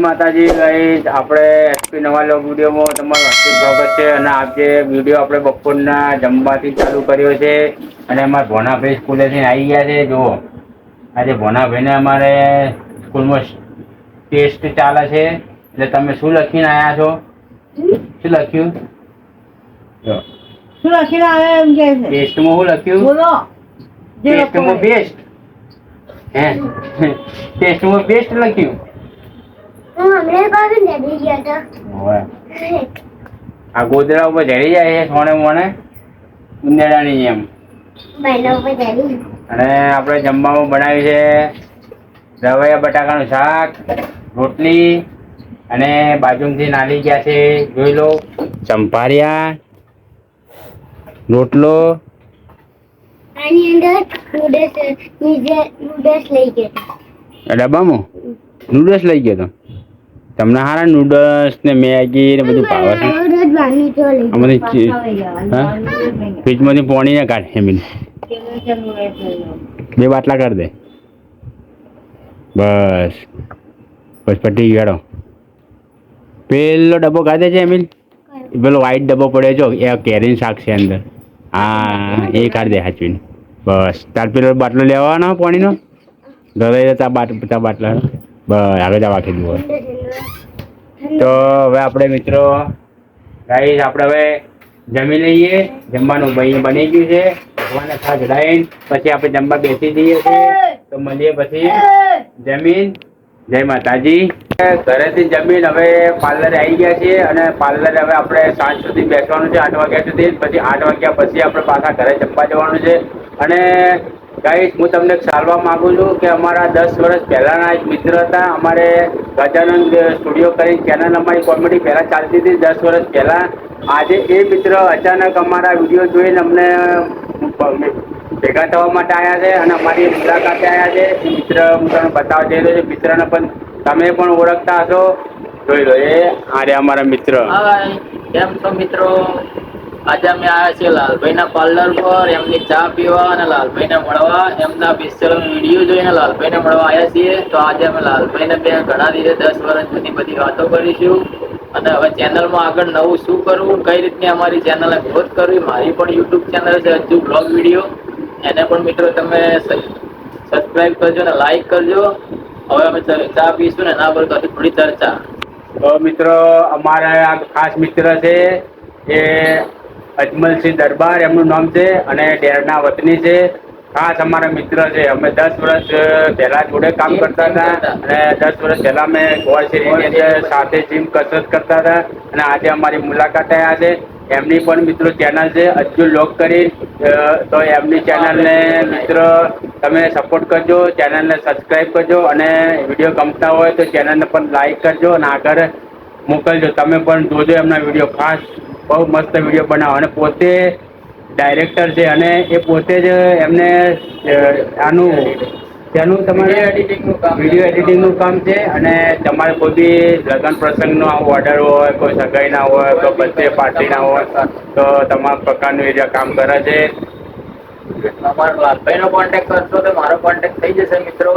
માતાજી ગાઈસ આપણે એસપી નવા લોગ વિડીયોમાં તમારું હાર્દિક સ્વાગત છે અને આજે વીડિયો આપણે બપોરના જમવાથી ચાલુ કર્યો છે અને અમારા ભોનાભાઈ સ્કૂલેથી આવી ગયા છે. જુઓ આજે ભોનાભાઈને અમારે સ્કૂલમાં ટેસ્ટ ચાલે છે. એટલે તમે શું લખીને આવ્યા છો? શું લખ્યું? જો. શું લખીને આવ્યા એમ કે ટેસ્ટમાં શું લખ્યું? બોલો. ટેસ્ટમાં બેસ્ટ હે? ટેસ્ટમાં બેસ્ટ લખ્યું? હું હમણાં ભાભી નડી ગયા હતા. હોવે. આ ગોદડા ઉપર ચડી જાય છે સોણે મોણે? ઉંદેડાની જડી અને આપણે જમવામાં બનાવ્યું છે રવૈયા બટાકાનું શાક રોટલી અને બાજુમાંથી નાલી ગયા છે જોઈ લો. ચંપારિયા રોટલો. આની અંદર નૂડલ્સ નૂડલ્સ લઈ ગયા ડબ્બામાં? નૂડલ્સ લઈ ગયો તો તમને હારા નૂડલ્સ ને મેગી ને બધું ભાવે છે? લઈ ફ્રીજમાંથી પાણી ને કાઢે એમ. બે બાટલા કરી દે. બસ. બસ પટી ગયો પેલો ડબ્બો કાઢે છે એમિલ પેલો વ્હાઈટ ડબ્બો પડ્યો છો એ કેરીન શાક છે અંદર. હા એ કાઢી દે હાચવીને. બસ. તાર પેલો બાટલો લેવાનો પાણીનો? ધરાઈ તા બાટ તા બાટલા બસ આગળ જવા કીધું હવે તો હવે આપણે મિત્રો ગાઈસ આપણે હવે જમી લઈએ. જમવાનું ભાઈ બની ગયું છે. ભગવાનને ખા ચડાવીને પછી આપણે જમવા બેસી જઈએ છીએ. તો મળીએ પછી. જમીન. જય માતાજી. ઘરેથી જમીન હવે પાર્લરે આવી ગયા છીએ અને પાર્લરે હવે આપણે સાંજ સુધી બેસવાનું છે, આઠ વાગ્યા સુધી. પછી આઠ વાગ્યા પછી આપણે પાછા ઘરે જમવા જવાનું છે. અને ગાઈસ હું તમને સારવા માંગુ છું કે અમારા દસ વર્ષ પહેલાંના એક મિત્ર હતા. અમારે ગજાનંદ સ્ટુડિયો કરી ચેનલ અમારી કોમેડી પહેલાં ચાલતી હતી દસ વર્ષ પહેલાં. આજે એ મિત્ર અચાનક અમારા વીડિયો જોઈને અમને ભેગા થવા માટે આવ્યા છે અને અમારી મુલાકાતે આવ્યા છે. એ મિત્ર હું તમને બતાવવા જઈ રહ્યો છું. મિત્રને પણ તમે પણ ઓળખતા હશો. જોઈ લો, એ આ રહ્યા અમારા મિત્ર. કેમ છો મિત્રો? આજે અમે આવ્યા છીએ લાલભાઈના પાર્લર પર, એમની ચા પીવા અને લાલભાઈને મળવા. એમના પિક્ચર વીડિયો જોઈને લાલભાઈને મળવા આવ્યા છીએ. તો આજે અમે લાલભાઈને બે ઘણા દિવસે, દસ વર્ષ જૂની બધી વાતો કરીશું. અને હવે ચેનલમાં આગળ નવું શું કરવું, કઈ રીતની અમારી ચેનલને ગ્રોથ કરવી, મારી પણ યુટ્યુબ ચેનલ છે, હજુ બ્લોગ વીડિયો એને પણ મિત્રો તમે સબસ્ક્રાઇબ કરજો અને લાઈક કરજો. હવે અમે ચા પીશું ને એના પર કરશું થોડી ચર્ચા. તો મિત્રો, અમારા ખાસ મિત્ર છે, એ અજમલસિંહ દરબાર, એમનું નામ છે અને ડેરના વતની છે. ખાસ અમારા મિત્ર છે. અમે દસ વર્ષ પહેલા જોડે કામ કરતા હતા અને દસ વર્ષ પહેલા અમે ગોળશેરીની અંદર સાથે જીમ કસરત કરતા હતા અને આજે અમારી મુલાકાત થયા છે. એમની પણ મિત્રો ચેનલ છે. અજ્જુ લોક કરી તો એમની ચેનલને મિત્ર તમે સપોર્ટ કરજો ચેનલને સબસ્ક્રાઈબ કરજો અને વીડિયો ગમતા હોય તો ચેનલને પણ લાઈક કરજો અને આગળ મોકલજો. તમે પણ જોજો એમના વીડિયો ખાસ બહુ મસ્ત વીડિયો બનાવો. અને પોતે ડાયરેક્ટર છે અને એ પોતે જ એમને આનું તેનું તમારે વીડિયો એડિટિંગનું કામ છે. અને તમારે કોઈ બી લગ્ન પ્રસંગનો ઓર્ડર હોય કોઈ સગાઈના હોય કોઈ બર્થડે પાર્ટીના હોય તો તમામ પ્રકારનું એ કામ કરે છે. તમારો લાલભાઈનો કોન્ટેક્ટ કરશો તો મારો કોન્ટેક્ટ થઈ જશે મિત્રો.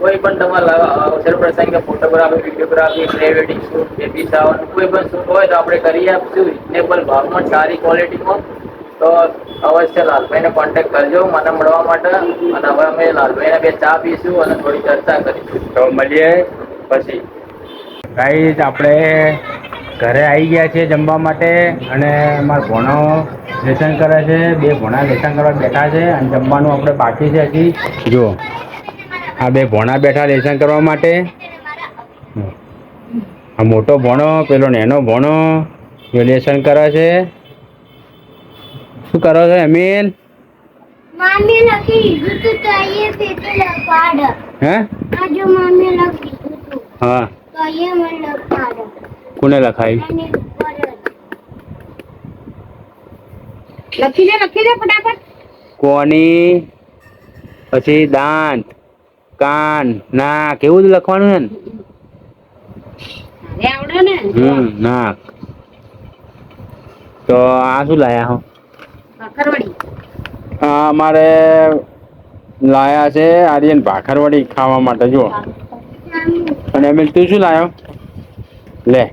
કોઈ પણ તમારા અવસર કે photography videography pre wedding shoot baby shower કોઈ પણ શૂટ હોય તો આપણે કરી આપીશું. રિઝનેબલ ભાવમાં સારી ક્વોલિટીમાં તો અવશ્ય લાલભાઈને કોન્ટેક્ટ કરજો, મને મળવા માટે. અને હવે અમે લાલભાઈને બે ચા પીશું અને થોડી ચર્ચા કરીશું. તો મળીએ પછી. ગાઈઝ આપણે ઘરે આવી ગયા છીએ જમવા માટે અને મારા ભણો લેસન કરે છે, બે ભણા લેસન કરવા બેઠા છે અને જમવાનું આપણે બાકી છે હજી. જુઓ. આ બે ભોણા બેઠા લેસન કરવા માટે? આ મોટો ભણો પેલો નેનો ભણો એ લેસન કરે છે? શું કરો છો અમીલ મામી લખી દીધું તું તો અહીંયા પેપર લખાડ હે? આ જો મામી લખી દીધું હા. તો અહીંયા મને લખાડ. કોને જ. લખી દે લખી દે ફટાફટ. કોની? પછી દાંત. કાન નાક એવું જ લખવાનું છે ને? આવડે ને. હમ નાક. તો આ શું લાયા હો? આ અમારે લાયા છે આર્યન ભાખરવડી ખાવા માટે જો અને એમ તું શું લાયો? લે.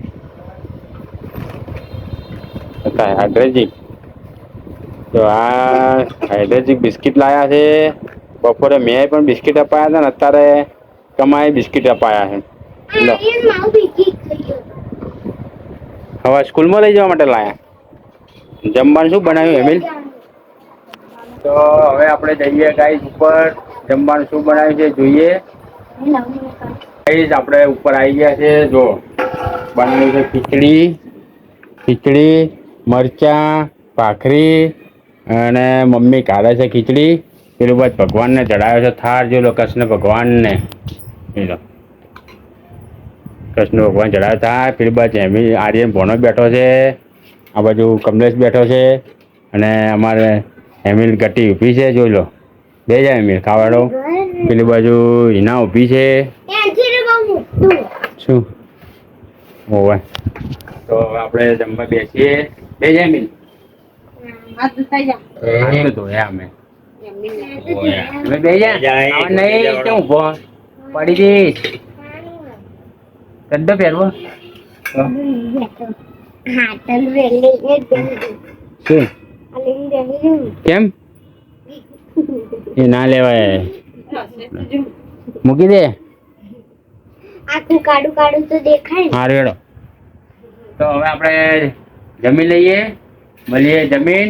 હાઇડ્રેજિક. તો આ હાઇડ્રેજિક બિસ્કિટ લાયા છે. બપોરે મેં પણ બિસ્કિટ અપાયા હતા ને અત્યારે કમાએ બિસ્કિટ અપાયા છે. લો. હવે સ્કૂલમાં લઈ જવા માટે લાયા. જમવાનું શું બનાવ્યું એમિલ? તો હવે આપણે જઈએ ગાઈઝ ઉપર. જમવાનું શું બનાવ્યું છે જોઈએ. ગાઈઝ આપણે ઉપર આવી ગયા છે જો. બનાવ્યું છે ખીચડી ખીચડી મરચાં ભાખરી અને મમ્મી કાઢે છે ખીચડી. પેલું બાદ ભગવાનને ચડાવ્યો છે. થાર જો કૃષ્ણ ભગવાનને. કૃષ્ણ ભગવાન ચડાવ્યો થાર પેલી બાજુ એમી આર્યન ભોણો બેઠો છે. આ બાજુ કમલેશ બેઠો છે. અને અમારે એમિલ ગટ્ટી ઊભી છે જોઈ લો. બે જાય એમિલ ખાવાડો. પેલી બાજુ હિના ઊભી છે. શું? હોવે તો આપણે જમવા બેસીએ. બે જાય એમિલ? હાથ ધોતાઈ જા હાથ તો અમે. પડી જઈશ. કદ્દો પહેરવો કેમ? એ ના લેવાય. મૂકી દે. આખું કાડું કાડું તો દેખાય હા રેડો તો હવે આપણે જમી લઈએ. મળીએ જમીન.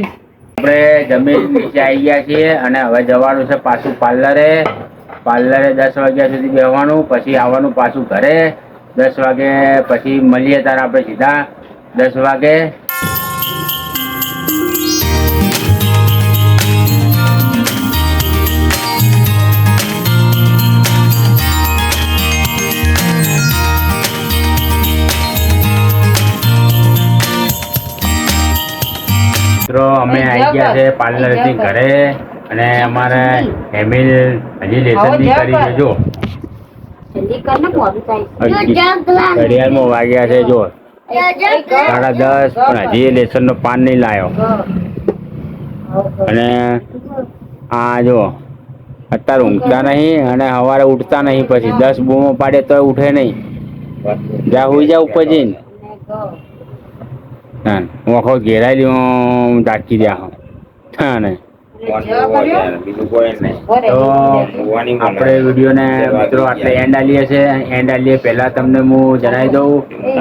આપણે જમીન નીચે આવી ગયા છીએ અને હવે જવાનું છે પાછું પાર્લરે. પાર્લરે દસ વાગ્યા સુધી બેસવાનું પછી આવવાનું પાછું ઘરે. દસ વાગે પછી મળીએ ત્યારે આપણે સીધા. દસ વાગે મિત્રો અમે આવી ગયા છે પાર્લરથી ઘરે અને અમારે એમિલ હજી લેસન બી કરી છે જો. જલ્દી કર ને મોડું થાય જો જગલા ઘડિયાળમાં વાગ્યા છે જો. સાડા દસ પણ હજી લેસન નો પાન નહીં લાયો. અને આ જો અત્યારે ઊંઘતા નહીં અને સવારે ઉઠતા નહીં પછી દસ બૂમો પાડે તો ઉઠે નહીં. જ્યાં હોઈ જાવ ઉપર જઈને. હું આખો ઘેરાયેલી હું ડાકી દ્યા હા ને. તો આપણે વિડીયોને મિત્રો આટલે એન્ડ આલીએ છે. એન્ડ આલીએ પહેલા તમને હું જણાવી દઉં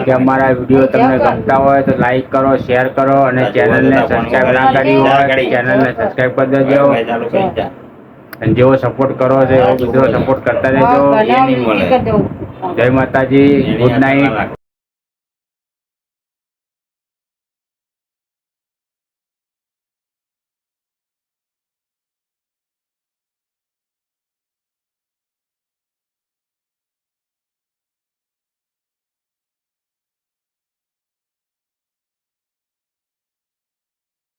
કે અમારા વીડિયો તમને ગમતા હોય તો લાઈક કરો શેર કરો અને ચેનલને સબસ્ક્રાઈબ ના કરી હોય ચેનલને સબસ્ક્રાઈબ કરી દેજો. અને જેવો સપોર્ટ કરો છે એવો મિત્રો સપોર્ટ કરતા રહેજો. જય માતાજી. Good night